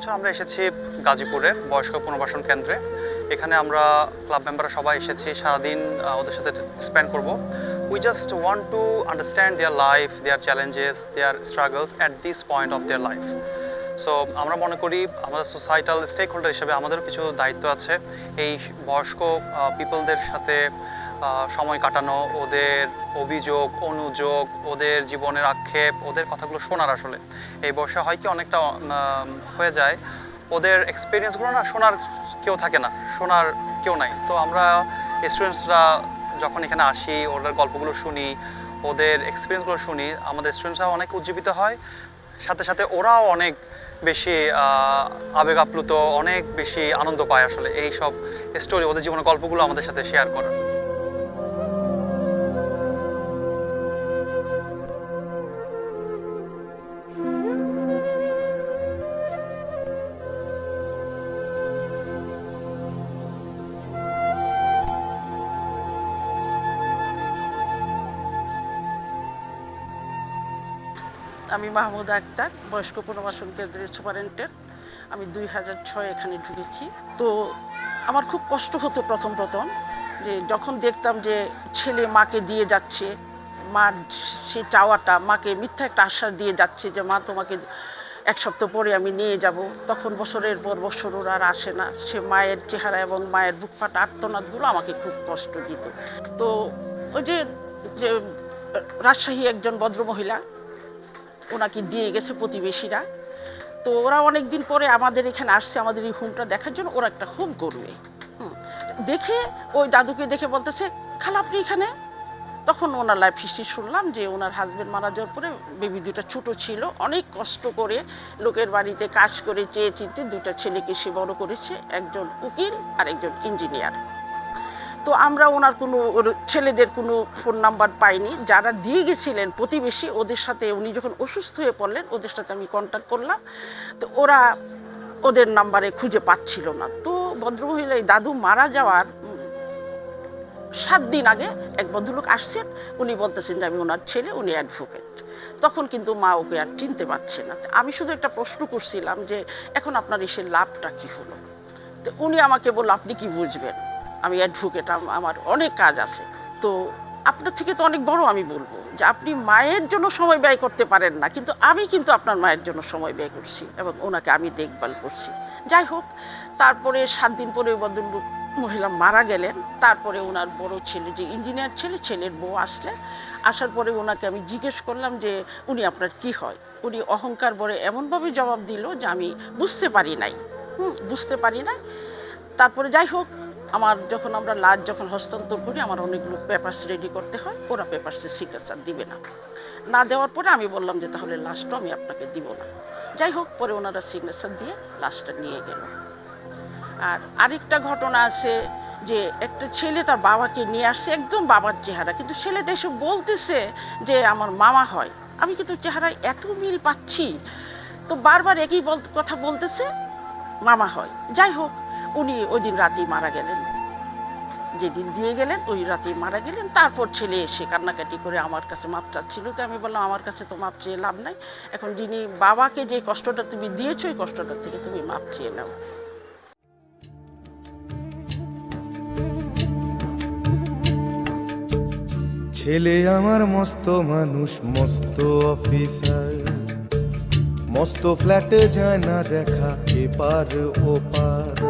বছর আমরা এসেছি গাজীপুরের বয়স্ক পুনর্বাসন কেন্দ্রে। এখানে আমরা ক্লাব মেম্বাররা সবাই এসেছি, সারাদিন ওদের সাথে স্পেন্ড করব। We just want to understand their life their challenges their struggles at this point of their life so আমরা মনে করি আমাদের সোসাইটাল স্টেক হোল্ডার হিসেবে আমাদেরও কিছু দায়িত্ব আছে। এই বয়স্ক পিপলদের সাথে সময় কাটানো, ওদের অভিযোগ, অনুযোগ, ওদের জীবনের আক্ষেপ, ওদের কথাগুলো শোনার আসলে। এই বয়সে হয় কি অনেকটা হয়ে যায়। ওদের এক্সপিরিয়েন্সগুলো না শোনার কেউ থাকে না, শোনার কেউ নাই। তো আমরা স্টুডেন্টসরা যখন এখানে আসি, ওদের গল্পগুলো শুনি, ওদের এক্সপিরিয়েন্সগুলো শুনি, আমাদের স্টুডেন্টসরা অনেক উজ্জীবিত হয়। সাথে সাথে ওরাও অনেক বেশি আবেগ আপ্লুত অনেক বেশি আনন্দ পায় আসলে। এই সব স্টোরি ওদের জীবনের গল্পগুলো আমাদের সাথে শেয়ার করার। আমি মাহমুদা আক্তার, বয়স্ক পুনর্বাসন কেন্দ্রের সুপারিনটেন্ডেন্ট আমি দুই হাজার ছয় এখানে ঢুকেছি। তো আমার খুব কষ্ট হতো প্রথম প্রথম, যে যখন দেখতাম যে ছেলে মাকে দিয়ে যাচ্ছে মার সে চাওয়াটা, মাকে মিথ্যা একটা আশ্বাস দিয়ে যাচ্ছে যে, মা, তোমাকে এক সপ্তাহ পরে আমি নিয়ে যাব। তখন বছরের পর বছর ওরা আর আসে না। সে মায়ের চেহারা এবং মায়ের বুক ফাটা আর্তনাদগুলো আমাকে খুব কষ্ট দিত। তো ওই যে যে রাজশাহী একজন ভদ্রমহিলা ওনাকে দিয়ে গেছে প্রতিবেশীরা। তো ওরা অনেক দিন পরে আমাদের এখানে আসছে, আমাদের এই হোমটা দেখার জন্য ওরা একটা হোম করবে। দেখে ওই দাদুকে দেখে বলতেছে, খালা, আপনি এখানে? তখন ওনার লাইফ হিস্ট্রি শুনলাম যে ওনার হাজবেন্ড মারা যাওয়ার পরে বেবি দুটা ছোট ছিল। অনেক কষ্ট করে লোকের বাড়িতে কাজ করে চেয়ে চিনতে দুটা ছেলেকে সে বড় করেছে, একজন উকিল আর একজন ইঞ্জিনিয়ার তো আমরা ওনার কোনো ছেলেদের কোনো ফোন নাম্বার পাইনি। যারা দিয়ে গেছিলেন প্রতিবেশী, ওদের সাথে উনি যখন অসুস্থ হয়ে পড়লেন, ওদের সাথে আমি কন্ট্যাক্ট করলাম। তো ওরা ওদের নাম্বারে খুঁজে পাচ্ছিল না। তো ভদ্রমহিলা, এই দাদু মারা যাওয়ার সাত দিন আগে এক ভদ্রলোক আসছেন। উনি বলতেছেন যে, আমি ওনার ছেলে, উনি অ্যাডভোকেট তখন কিন্তু মা ওকে আর চিনতে পারছে না। আমি শুধু একটা প্রশ্ন করছিলাম যে, এখন আপনার এসে লাভটা কী হলো? তো উনি আমাকে বলল, আপনি কি বুঝবেন? আমি অ্যাডভোকেট আমার অনেক কাজ আছে। তো আপনার থেকে তো অনেক বড় আমি বলব যে আপনি মায়ের জন্য সময় ব্যয় করতে পারেন না, কিন্তু আমি কিন্তু আপনার মায়ের জন্য সময় ব্যয় করছি এবং ওনাকে আমি দেখভাল করছি। যাই হোক, তারপরে সাত দিন পরে ভদ্রলোক মহিলা মারা গেলেন, তারপরে ওনার বড় ছেলে যে ইঞ্জিনিয়ার ছেলে, ছেলের বউ আসলেন আসার পরে ওনাকে আমি জিজ্ঞেস করলাম যে উনি আপনার কি হয়? উনি অহংকার বলে এমনভাবে জবাব দিল যে আমি বুঝতে পারি নাই। হুম, বুঝতে পারি না তারপরে যাই হোক আমার যখন আমরা লাশ যখন হস্তান্তর করি, আমার অনেকগুলো পেপার্স রেডি করতে হয়, ওরা পেপার্সের সিগনেচার দিবে না। না দেওয়ার পরে আমি বললাম যে, তাহলে লাশটা আমি আপনাকে দিব না। যাই হোক, পরে ওনারা সিগনেচার দিয়ে লাশটা নিয়ে গেল। আর আরেকটা ঘটনা আছে যে, একটা ছেলে তার বাবাকে নিয়ে আসছে, একদম বাবার চেহারা। কিন্তু ছেলেটা এসে বলতেছে যে, আমার মামা হয়। আমি কিন্তু চেহারায় এত মিল পাচ্ছি। তো বারবার একই কথা বলতেছে, মামা হয়। যাই হোক উনি ওই দিন রাতেই মারা গেলেন। যেদিন দিয়ে গেলেন, ওই রাতেই মারা গেলেন। তারপর ছেলে এসে কান্নাকাটি করে আমার কাছে মাপ চাচ্ছিল। তো আমি বললাম, আমার কাছে তো মাপ চেয়ে লাভ নাই। এখন যিনি বাবাকে যে কষ্টটা তুমি দিয়েছ, ওই কষ্টটা থেকে তুমি মাপ চেয়ে নাও। ছেলে আমার মস্ত মানুষ, মস্ত অফিসার। মস্ত ফ্ল্যাটে যায় না দেখা, এপার ওপার।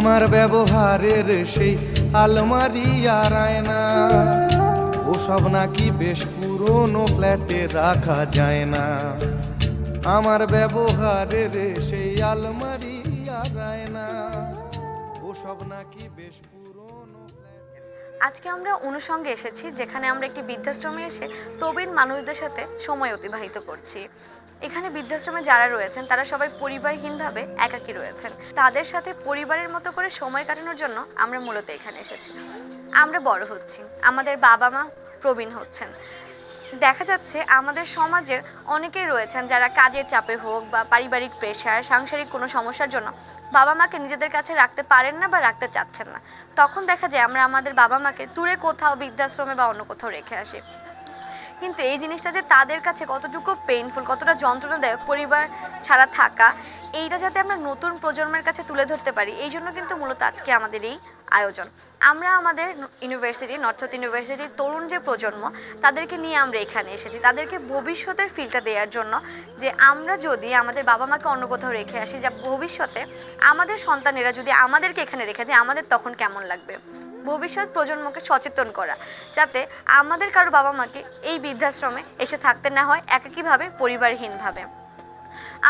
আমার ব্যবহারের সেই আলমারি আর আয়না। ওসব নাকি বেশ পুরনো ফ্ল্যাটে রাখা যায় না। আমার ব্যবহারের সেই আলমারি হারায় না ওসব নাকি বেশ আজকে আমরা অনুষঙ্গে এসেছি, যেখানে আমরা একটি বৃদ্ধাশ্রমে এসে প্রবীণ মানুষদের সাথে সময় অতিবাহিত করছি। এখানে বৃদ্ধাশ্রমে যারা রয়েছেন, তারা সবাই পরিবারহীনভাবে একাকী রয়েছেন। তাদের সাথে পরিবারের মতো করে সময় কাটানোর জন্য আমরা মূলত এখানে এসেছি। আমরা বড় হচ্ছি। আমাদের বাবা মা প্রবীণ হচ্ছেন। দেখা যাচ্ছে আমাদের সমাজের অনেকেই রয়েছেন যারা কাজের চাপে হোক বা পারিবারিক প্রেশার সাংসারিক কোনো সমস্যার জন্য বাবা মাকে নিজেদের কাছে রাখতে পারেন না বা রাখতে চাচ্ছেন না। তখন দেখা যায় আমরা আমাদের বাবা মাকে দূরে কোথাও বৃদ্ধাশ্রমে বা অন্য কোথাও রেখে আসি। কিন্তু এই জিনিসটা যে তাদের কাছে কতটুকু পেইনফুল কতটা যন্ত্রণাদায়ক পরিবার ছাড়া থাকা, এইটা যাতে আমরা নতুন প্রজন্মের কাছে তুলে ধরতে পারি, এই জন্য কিন্তু মূলত আজকে আমাদের এই আয়োজন। আমরা আমাদের ইউনিভার্সিটি নর্থ সাউথ ইউনিভার্সিটির তরুণ যে প্রজন্ম, তাদেরকে নিয়ে আমরা এখানে এসেছি। তাদেরকে ভবিষ্যতের ফিলটা দেওয়ার জন্য যে আমরা যদি আমাদের বাবা মাকে অন্য কোথাও রেখে আসি, যা ভবিষ্যতে আমাদের সন্তানেরা যদি আমাদেরকে এখানে রেখে যায়, আমাদের তখন কেমন লাগবে? ভবিষ্যৎ প্রজন্মকে সচেতন করা, যাতে আমাদের কারও বাবা মাকে এই বৃদ্ধাশ্রমে এসে থাকতে না হয় একাকীভাবে, পরিবারহীনভাবে।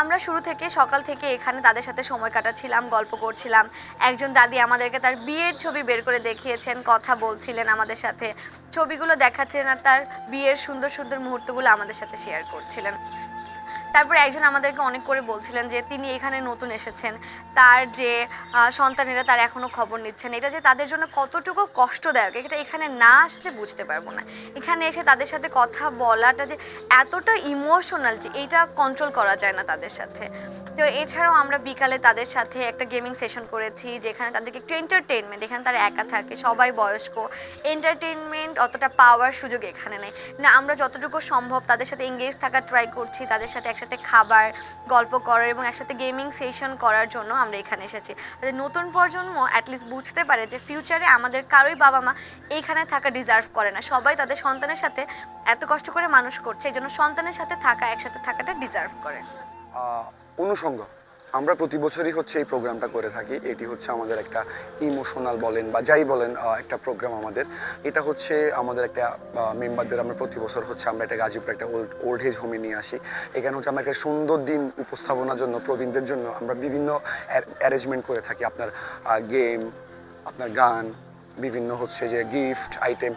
আমরা শুরু থেকে সকাল থেকে এখানে তাদের সাথে সময় কাটাচ্ছিলাম, গল্প করছিলাম। একজন দাদি আমাদেরকে তার বিয়ের ছবি বের করে দেখিয়েছেন, কথা বলছিলেন আমাদের সাথে। ছবিগুলো দেখাচ্ছিলেন আর তার বিয়ের সুন্দর সুন্দর মুহূর্তগুলো আমাদের সাথে শেয়ার করছিলেন। তারপর একজন আমাদেরকে অনেক করে বলছিলেন যে তিনি এখানে নতুন এসেছেন। তার যে সন্তানেরা তার এখনও খবর নিচ্ছেন। এটা যে তাদের জন্য কতটুকু কষ্টদায়ক, এটা এখানে না আসলে বুঝতে পারব না। এখানে এসে তাদের সাথে কথা বলাটা যে এতটা ইমোশনাল যে এইটা কন্ট্রোল করা যায় না তাদের সাথে। তো এছাড়াও আমরা বিকালে তাদের সাথে একটা গেমিং সেশন করেছি, যেখানে তাদেরকে একটু এন্টারটেনমেন্ট এখানে তারা একা থাকে, সবাই বয়স্ক। এন্টারটেনমেন্ট অতটা পাওয়ার সুযোগ এখানে নেই। না, আমরা যতটুকু সম্ভব তাদের সাথে এঙ্গেজ থাকার ট্রাই করছি, তাদের সাথে একসাথে খাবার, গল্প করার এবং একসাথে গেমিং সেশন করার জন্য আমরা এখানে এসেছি। যাতে নতুন প্রজন্ম অ্যাটলিস্ট বুঝতে পারে যে ফিউচারে আমাদের কারোই বাবা মা এইখানে থাকা ডিজার্ভ করে না। সবাই তাদের সন্তানের সাথে এত কষ্ট করে মানুষ করছে এই জন্য সন্তানের সাথে থাকা, একসাথে থাকাটা ডিজার্ভ করে। অনুষঙ্গ। আমরা প্রতি বছরই হচ্ছে এই প্রোগ্রামটা করে থাকি। এটি হচ্ছে আমাদের একটা ইমোশনাল বলেন বা যাই বলেন একটা প্রোগ্রাম আমাদের। এটা হচ্ছে আমাদের একটা মেম্বারদের আমরা প্রতি বছর হচ্ছে আমরা একটা গাজীপুর একটা ওল্ড ওল্ড এজ হোমে নিয়ে আসি। এখানে হচ্ছে আমরা একটা সুন্দর দিন উপস্থাপনার জন্য, প্রবীণদের জন্য আমরা বিভিন্ন অ্যারেঞ্জমেন্ট করে থাকি। আপনার গেম, আপনার গান, বিভিন্ন হচ্ছে যে গিফট, আইটেম।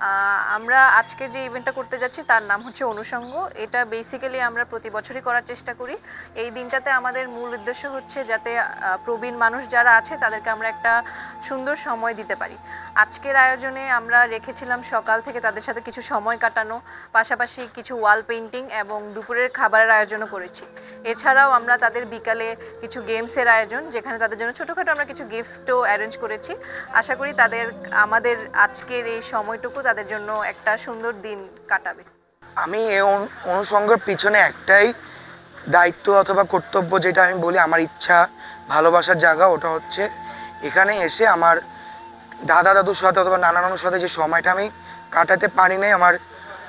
আমরা আজকে যে ইভেন্টটা করতে যাচ্ছি তার নাম হচ্ছে অনুষঙ্গ। এটা বেসিক্যালি আমরা প্রতি বছরই করার চেষ্টা করি। এই দিনটাতে আমাদের মূল উদ্দেশ্য হচ্ছে যাতে প্রবীণ মানুষ যারা আছে তাদেরকে আমরা একটা সুন্দর সময় দিতে পারি। আজকের আয়োজনে আমরা রেখেছিলাম সকাল থেকে তাদের সাথে কিছু সময় কাটানো, পাশাপাশি কিছু ওয়াল পেন্টিং এবং দুপুরের খাবারের আয়োজনও করেছি। এছাড়াও আমরা তাদের বিকালে কিছু গেমসের আয়োজন, যেখানে তাদের জন্য ছোটোখাটো আমরা কিছু গিফটও অ্যারেঞ্জ করেছি। আশা করি তাদের, আমাদের আজকের এই সময়টুকু তাদের জন্য একটা সুন্দর দিন কাটাবে। আমি এই অনু- অনুষঙ্গের পিছনে একটাই দায়িত্ব অথবা কর্তব্য যেটা আমি বলি, আমার ইচ্ছা, ভালোবাসার জায়গা, ওটা হচ্ছে এখানে এসে আমার দাদা দাদুর সাথে অথবা নানা নানুর সাথে যে সময়টা আমি কাটাতে পারি নাই, আমার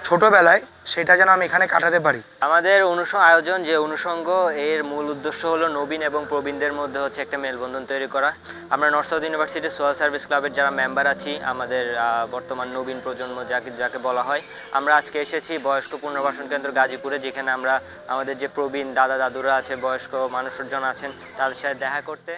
ছোটোবেলায় সেটা যেন আমি এখানে কাটাতে পারি। আমাদের অনুষঙ্গ আয়োজন, যে অনুষঙ্গ, এর মূল উদ্দেশ্য হলো নবীন এবং প্রবীণদের মধ্যে হচ্ছে একটা মেলবন্ধন তৈরি করা। আমরা নর্থ সাউথ ইউনিভার্সিটির সোয়াল সার্ভিস ক্লাবের যারা মেম্বার আছি, আমাদের বর্তমান নবীন প্রজন্ম যাকে যাকে বলা হয়, আমরা আজকে এসেছি বয়স্ক পুনর্বাসন কেন্দ্র গাজীপুরে, যেখানে আমরা আমাদের যে প্রবীণ দাদা দাদুরা আছে, বয়স্ক মানুষজন আছেন, তাদের সাথে দেখা করতে।